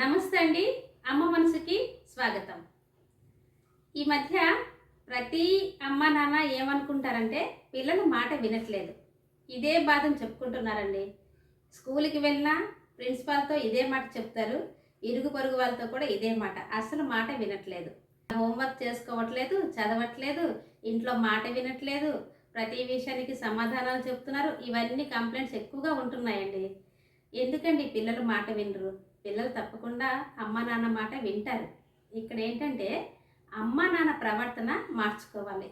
నమస్తే అండి. అమ్మ మనసుకి స్వాగతం. ఈ మధ్య ప్రతి అమ్మ నాన్న ఏమనుకుంటారంటే పిల్లలు మాట వినట్లేదు. ఇదే బాధను చెప్పుకుంటున్నారండి. స్కూల్కి వెళ్ళినా ప్రిన్సిపాల్తో ఇదే మాట చెప్తారు. ఇరుగు పొరుగు వాళ్ళతో కూడా ఇదే మాట. అసలు మాట వినట్లేదు. హోంవర్క్ చేసుకోవట్లేదు చదవట్లేదు ఇంట్లో మాట వినట్లేదు ప్రతి విషయానికి సమాధానాలు చెప్తున్నారు. ఇవన్నీ కంప్లైంట్స్ ఎక్కువగా ఉంటున్నాయండి. ఎందుకండి పిల్లలు మాట వినరు? పిల్లలు తప్పకుండా అమ్మ నాన్న మాట వింటారు. ఇక్కడ ఏంటంటే అమ్మ నాన్న ప్రవర్తన మార్చుకోవాలి.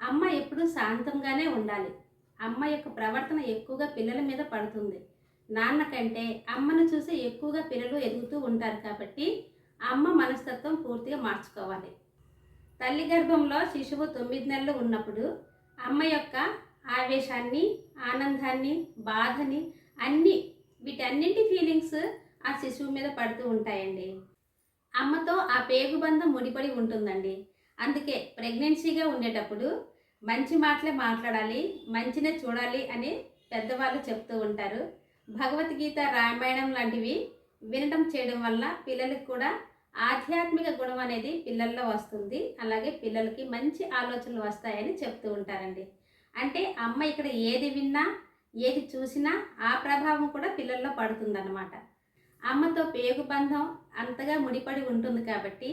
అమ్మ ఎప్పుడూ శాంతంగానే ఉండాలి. అమ్మ యొక్క ప్రవర్తన ఎక్కువగా పిల్లల మీద పడుతుంది. నాన్న కంటే అమ్మను చూసి ఎక్కువగా పిల్లలు ఎదుగుతూ ఉంటారు కాబట్టి అమ్మ మనస్తత్వం పూర్తిగా మార్చుకోవాలి. తల్లి గర్భంలో శిశువు తొమ్మిది నెలలు ఉన్నప్పుడు అమ్మ యొక్క ఆవేశాన్ని ఆనందాన్ని బాధని అన్ని వీటన్నింటి ఫీలింగ్స్ ఆ శిశువు మీద పడుతూ ఉంటాయండి. అమ్మతో ఆ పేగుబంధం ముడిపడి ఉంటుందండి. అందుకే ప్రెగ్నెన్సీగా ఉండేటప్పుడు మంచి మాటలే మాట్లాడాలి మంచినే చూడాలి అని పెద్దవాళ్ళు చెప్తూ ఉంటారు. భగవద్గీత రామాయణం లాంటివి వినడం చేయడం వల్ల పిల్లలకు కూడా ఆధ్యాత్మిక గుణం అనేది పిల్లల్లో వస్తుంది. అలాగే పిల్లలకి మంచి ఆలోచనలు వస్తాయని చెప్తూ ఉంటారండి. అంటే అమ్మ ఇక్కడ ఏది విన్నా ఏది చూసినా ఆ ప్రభావం కూడా పిల్లల్లో పడుతుందన్నమాట. అమ్మతో పేగు బంధం అంతగా ముడిపడి ఉంటుంది కాబట్టి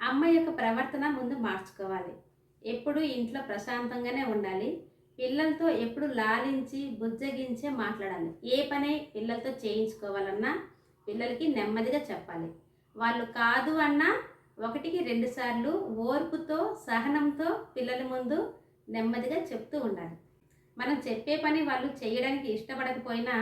అమ్మ యొక్క ప్రవర్తన ముందు మార్చుకోవాలి. ఎప్పుడు ఇంట్లో ప్రశాంతంగానే ఉండాలి. పిల్లలతో ఎప్పుడు లాలించి బుజ్జగించే మాట్లాడాలి. ఏ పని పిల్లలతో చేయించుకోవాలన్నా పిల్లలకి నెమ్మదిగా చెప్పాలి. వాళ్ళు కాదు అన్నా ఒకటికి రెండు సార్లు ఓర్పుతో సహనంతో పిల్లల ముందు నెమ్మదిగా చెప్తూ ఉండాలి. మనం చెప్పే పని వాళ్ళు చేయడానికి ఇష్టపడకపోయినా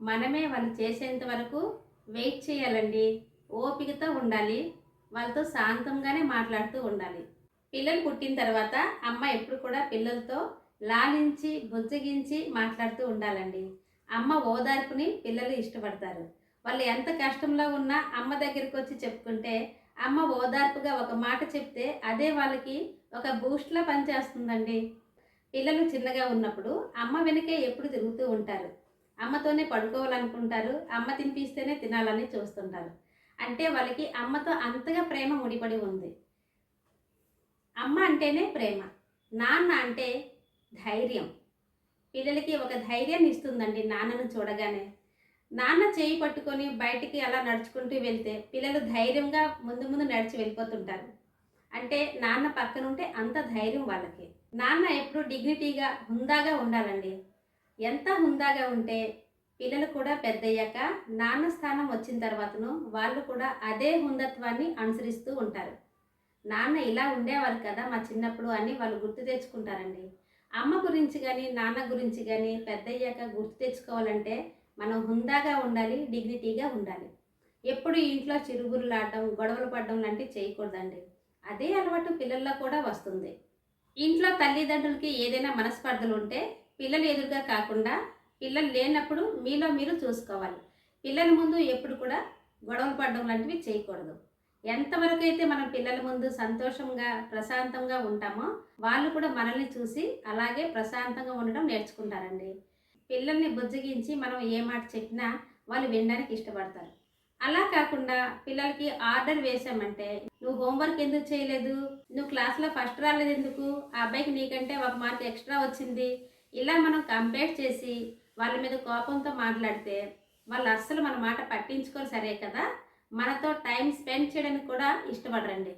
మనమే వాళ్ళు చేసేంత వరకు వెయిట్ చేయాలండి. ఓపికతో ఉండాలి. వాళ్ళతో శాంతంగానే మాట్లాడుతూ ఉండాలి. పిల్లలు పుట్టిన తర్వాత అమ్మ ఎప్పుడు కూడా పిల్లలతో లాలించి బుజ్జగించి మాట్లాడుతూ ఉండాలండి. అమ్మ ఓదార్పుని పిల్లలు ఇష్టపడతారు. వాళ్ళు ఎంత కష్టంలో ఉన్నా అమ్మ దగ్గరికి వచ్చి చెప్పుకుంటే అమ్మ ఓదార్పుగా ఒక మాట చెప్తే అదే వాళ్ళకి ఒక బూస్ట్లా పనిచేస్తుందండి. పిల్లలు చిన్నగా ఉన్నప్పుడు అమ్మ వెనకే ఎప్పుడు తిరుగుతూ ఉంటారు. అమ్మతోనే పడుకోవాలనుకుంటారు అమ్మ తినిపిస్తేనే తినాలని చూస్తుంటారు. అంటే వాళ్ళకి అమ్మతో అంతగా ప్రేమ ముడిపడి ఉంది. అమ్మ అంటేనే ప్రేమ నాన్న అంటే ధైర్యం. పిల్లలకి ఒక ధైర్యాన్ని ఇస్తుందండి నాన్నను చూడగానే. నాన్న చేయి పట్టుకొని బయటికి అలా నడుచుకుంటూ వెళ్తే పిల్లలు ధైర్యంగా ముందు ముందు నడిచి వెళ్ళిపోతుంటారు. అంటే నాన్న పక్కన ఉంటే అంత ధైర్యం వాళ్ళకి. నాన్న ఎప్పుడు డిగ్నిటీగా హుందాగా ఉండాలండి. ఎంత హుందాగా ఉంటే పిల్లలు కూడా పెద్దయ్యాక నాన్న స్థానం వచ్చిన తర్వాతను వాళ్ళు కూడా అదే హుందత్వాన్ని అనుసరిస్తూ ఉంటారు. నాన్న ఇలా ఉండేవారు కదా మా చిన్నప్పుడు అని వాళ్ళు గుర్తు తెచ్చుకుంటారండి. అమ్మ గురించి కానీ నాన్న గురించి కానీ పెద్దయ్యాక గుర్తు తెచ్చుకోవాలంటే మనం హుందాగా ఉండాలి డిగ్నిటీగా ఉండాలి. ఎప్పుడు ఇంట్లో చిరుగురులాడడం గొడవలు పడడం లాంటివి చేయకూడదండి. అదే అలవాటు పిల్లల్లో కూడా వస్తుంది. ఇంట్లో తల్లిదండ్రులకి ఏదైనా మనస్పర్ధలు ఉంటే పిల్లలు ఎదురుగా కాకుండా పిల్లలు లేనప్పుడు మీలో మీరు చూసుకోవాలి. పిల్లల ముందు ఎప్పుడు కూడా గొడవలు పడడం లాంటివి చేయకూడదు. ఎంతవరకు అయితే మనం పిల్లల ముందు సంతోషంగా ప్రశాంతంగా ఉంటామో వాళ్ళు కూడా మనల్ని చూసి అలాగే ప్రశాంతంగా ఉండడం నేర్చుకుంటారండి. పిల్లల్ని బుజ్జగించి మనం ఏ మాట చెప్పినా వాళ్ళు వినడానికి ఇష్టపడతారు. అలా కాకుండా పిల్లలకి ఆర్డర్ వేసామంటే నువ్వు హోంవర్క్ ఎందుకు చేయలేదు? నువ్వు క్లాస్లో ఫస్ట్ రాలేదు ఎందుకు ఆ అబ్బాయికి నీకంటే ఒక మార్క్ ఎక్స్ట్రా వచ్చింది. ఇలా మనం కంపేర్ చేసి వాళ్ళ మీద కోపంతో మాట్లాడితే వాళ్ళు అస్సలు మన మాట పట్టించుకోరు సరే కదా? మనతో టైం స్పెండ్ చేయడానికి కూడా ఇష్టపడరండి.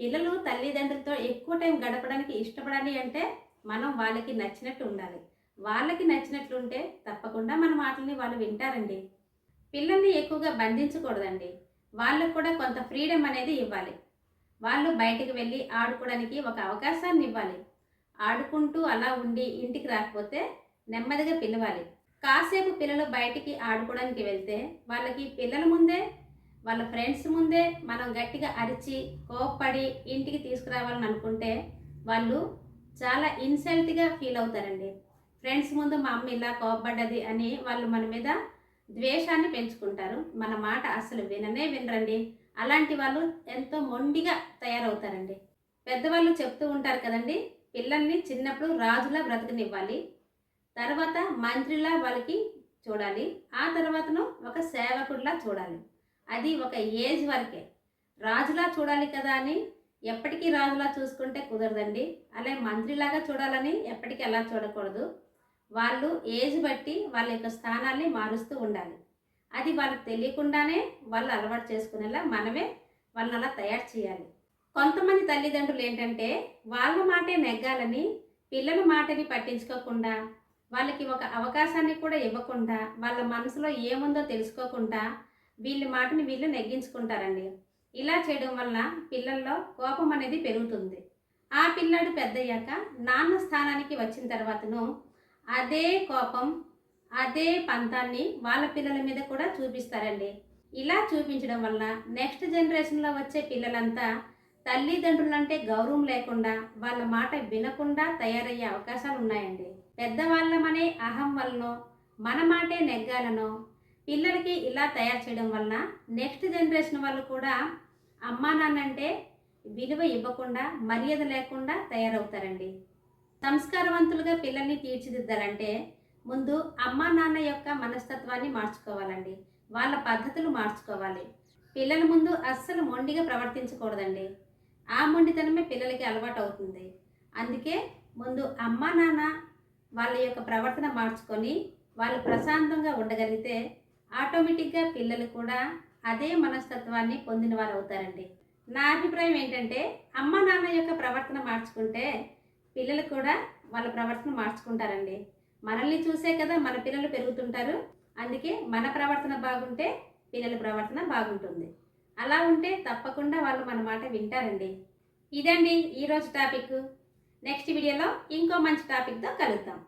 పిల్లలు తల్లిదండ్రులతో ఎక్కువ టైం గడపడానికి ఇష్టపడాలి అంటే మనం వాళ్ళకి నచ్చినట్టు ఉండాలి. వాళ్ళకి నచ్చినట్లు ఉంటే తప్పకుండా మన మాటల్ని వాళ్ళు వింటారండి. పిల్లల్ని ఎక్కువగా బంధించకూడదండి. వాళ్ళకు కూడా కొంత ఫ్రీడమ్ అనేది ఇవ్వాలి. వాళ్ళు బయటకు వెళ్ళి ఆడుకోవడానికి ఒక అవకాశాన్ని ఇవ్వాలి. ఆడుకుంటూ అలా ఉండి ఇంటికి రాకపోతే నెమ్మదిగా పిలవాలి. కాసేపు పిల్లలు బయటికి ఆడుకోవడానికి వెళ్తే వాళ్ళకి పిల్లల ముందే వాళ్ళ ఫ్రెండ్స్ ముందే మనం గట్టిగా అరిచి కోప్పడి ఇంటికి తీసుకురావాలని అనుకుంటే వాళ్ళు చాలా ఇన్సల్ట్గా ఫీల్ అవుతారండి. ఫ్రెండ్స్ ముందు మా అమ్మ ఇలా కోప్పడ్డది అని వాళ్ళు మన మీద ద్వేషాన్ని పెంచుకుంటారు. మన మాట అసలు విననే వినరండి. అలాంటి వాళ్ళు ఎంతో మొండిగా తయారవుతారండి. పెద్దవాళ్ళు చెప్తూ ఉంటారు కదండి పిల్లల్ని చిన్నప్పుడు రాజులా బ్రతకనివ్వాలి. తర్వాత మంత్రిలా వాళ్ళకి చూడాలి. ఆ తర్వాతను ఒక సేవకుడిలా చూడాలి. అది ఒక ఏజ్ వరకే. రాజులా చూడాలి కదా అని ఎప్పటికీ రాజులా చూసుకుంటే కుదరదండి. అలాగే మంత్రిలాగా చూడాలని ఎప్పటికీ అలా చూడకూడదు. వాళ్ళు ఏజ్ బట్టి వాళ్ళ యొక్క స్థానాన్ని మారుస్తూ ఉండాలి. అది వాళ్ళకి తెలియకుండానే వాళ్ళు అలవాటు చేసుకునేలా మనమే వాళ్ళని అలా తయారు చేయాలి. కొంతమంది తల్లిదండ్రులు ఏంటంటే వాళ్ళ మాటే నెగ్గాలని పిల్లల మాటని పట్టించుకోకుండా వాళ్ళకి ఒక అవకాశాన్ని కూడా ఇవ్వకుండా వాళ్ళ మనసులో ఏముందో తెలుసుకోకుండా వీళ్ళ మాటని వీళ్ళు నెగ్గించుకుంటారండి. ఇలా చేయడం వల్ల పిల్లల్లో కోపం అనేది పెరుగుతుంది. ఆ పిల్లాడు పెద్దయ్యాక నాన్న స్థానానికి వచ్చిన తర్వాతను అదే కోపం అదే పంతాన్ని వాళ్ళ పిల్లల మీద కూడా చూపిస్తారండి. ఇలా చూపించడం వల్ల నెక్స్ట్ జనరేషన్లో వచ్చే పిల్లలంతా తల్లిదండ్రులంటే గౌరవం లేకుండా వాళ్ళ మాట వినకుండా తయారయ్యే అవకాశాలు ఉన్నాయండి పెద్దవాళ్ళమనే అహం వలనో మన మాటే నెగ్గాలనో పిల్లలకి ఇలా తయారు చేయడం వలన నెక్స్ట్ జనరేషన్ వాళ్ళు కూడా అమ్మా నాన్నంటే విలువ ఇవ్వకుండా మర్యాద లేకుండా తయారవుతారండి. సంస్కారవంతులుగా పిల్లల్ని తీర్చిదిద్దాలంటే ముందు అమ్మా నాన్న యొక్క మనస్తత్వాన్ని మార్చుకోవాలండి. వాళ్ళ పద్ధతులు మార్చుకోవాలి. పిల్లల ముందు అస్సలు మొండిగా ప్రవర్తించకూడదండి. ఆ మొండితనమే పిల్లలకి అలవాటు అవుతుంది అందుకే ముందు అమ్మ నాన్న వాళ్ళ యొక్క ప్రవర్తన మార్చుకొని వాళ్ళు ప్రశాంతంగా ఉండగలిగితే ఆటోమేటిక్గా పిల్లలు కూడా అదే మనస్తత్వాన్ని పొందిన వారు అవుతారండి నా అభిప్రాయం ఏంటంటే అమ్మ నాన్న యొక్క ప్రవర్తన మార్చుకుంటే పిల్లలు కూడా వాళ్ళ ప్రవర్తన మార్చుకుంటారండి. మనల్ని చూసే కదా మన పిల్లలు పెరుగుతుంటారు. అందుకే మన ప్రవర్తన బాగుంటే పిల్లల ప్రవర్తన బాగుంటుంది. అలా ఉంటే తప్పకుండా వాళ్ళు మన మాట వింటారండి. ఇదండి ఈరోజు టాపిక్. నెక్స్ట్ వీడియోలో ఇంకో మంచి టాపిక్తో కలుద్దాం.